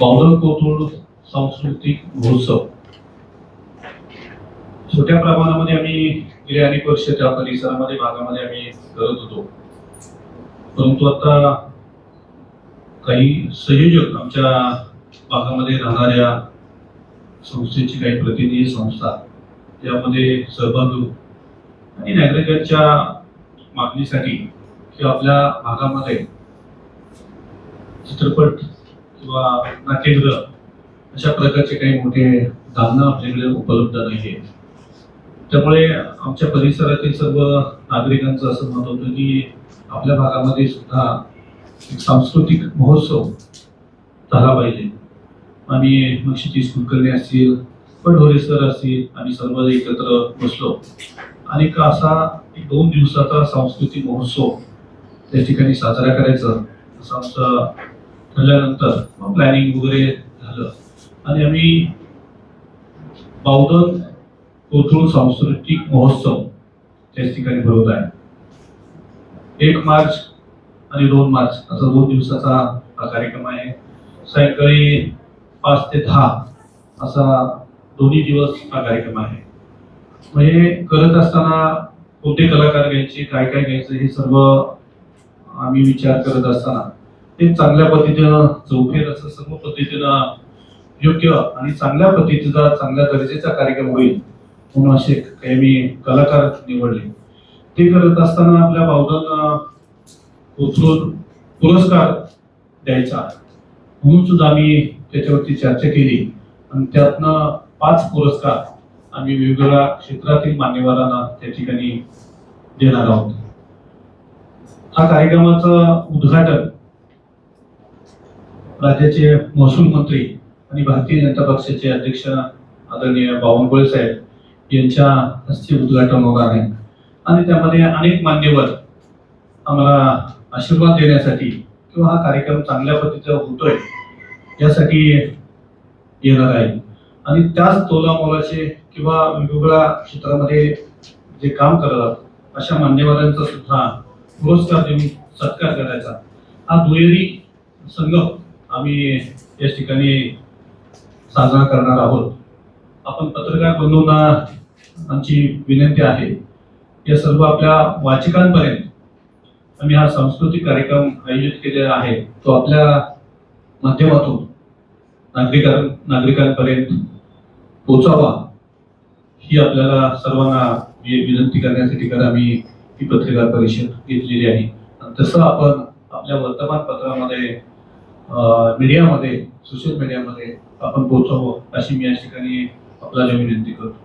बावधन कोथरूड सांस्कृतिक महोत्सव. छोट्या प्रमाणामध्ये आम्ही गेल्या अनेक वर्ष त्या परिसरामध्ये भागामध्ये आम्ही करत होतो. परंतु आता काही संयोजक आमच्या भागामध्ये राहणाऱ्या संस्थेची काही प्रतिनिधी संस्था त्यामध्ये सहभागी आणि नागरिकांच्या मागणीसाठी किंवा आपल्या भागामध्ये चित्रपट किंवा नाट्यगृह अशा प्रकारचे काही मोठे दालनं आपल्याकडे उपलब्ध नाही त्यामुळे आमच्या परिसरातील सर्व नागरिकांचं असं मत होतं की आपल्या भागामध्ये सुद्धा एक सांस्कृतिक महोत्सव झाला पाहिजे. आम्ही मग क्षितिज कुलकर्णी असतील पडोरे सर असतील आम्ही सर्व एकत्र बसलो. आणि का असा एक दोन दिवसाचा सांस्कृतिक महोत्सव त्या ठिकाणी साजरा करायचा असं आमचं झाल्यानंतर प्लॅनिंग वगैरे झालं. आणि आम्ही बावधन कोथरूड सांस्कृतिक महोत्सव त्याच ठिकाणी भरवत आहे. एक मार्च आणि दोन मार्च असा दोन दिवसाचा हा कार्यक्रम आहे. सायंकाळी पाच ते दहा असा दोन्ही दिवस हा कार्यक्रम आहे. म्हणजे करत असताना कोणते कलाकार घ्यायचे काय काय घ्यायचं हे सर्व आम्ही विचार करत असताना ते चांगल्या पद्धतीनं चौफेर असं सर्व पद्धतीनं योग्य आणि चांगल्या पद्धतीचा चांगल्या दर्जाचा कार्यक्रम होईल म्हणून असे काही मी कलाकार निवडले. ते करत असताना आपल्या बावधन उचलून पुरस्कार द्यायचा म्हणून सुद्धा आम्ही त्याच्यावरती चर्चा केली आणि त्यातनं पाच पुरस्कार आम्ही वेगवेगळ्या क्षेत्रातील मान्यवरांना त्या ठिकाणी देणार आहोत. हा कार्यक्रमाचं उद्घाटन राज्याचे महसूल मंत्री आणि भारतीय जनता पक्षाचे अध्यक्ष आदरणीय बावनकुळे साहेब यांच्या हस्ते उद्घाटन होणार आहे. आणि त्यामध्ये अनेक मान्यवर आम्हाला आशीर्वाद देण्यासाठी किंवा हा कार्यक्रम चांगल्या पद्धतीचा होतोय यासाठी येणार आहे. आणि त्याच तोलामोलाचे किंवा वेगवेगळ्या क्षेत्रामध्ये जे काम करतात अशा मान्यवरांचा सुद्धा पुरस्कार देऊन सत्कार करायचा. हा दुहेरी संगम आम्ही या ठिकाणी साजरा करणार आहोत. आपण पत्रकार बंधूंना आमची विनंती आहे या सर्व आपल्या वाचकांपर्यंत आम्ही हा सांस्कृतिक कार्यक्रम आयोजित केलेला आहे. तो आपल्या माध्यमातून नागरिकां नागरिकांपर्यंत पोचावा ही आपल्याला सर्वांना विनंती करण्यासाठी कारण आम्ही ही पत्रकार परिषद घेतलेली आहे. आणि तसं आपण आपल्या वर्तमानपत्रामध्ये मीडियामध्ये सोशल मीडियामध्ये आपण पोहोचावं अशी मी या ठिकाणी आपल्याला विनंती करतो.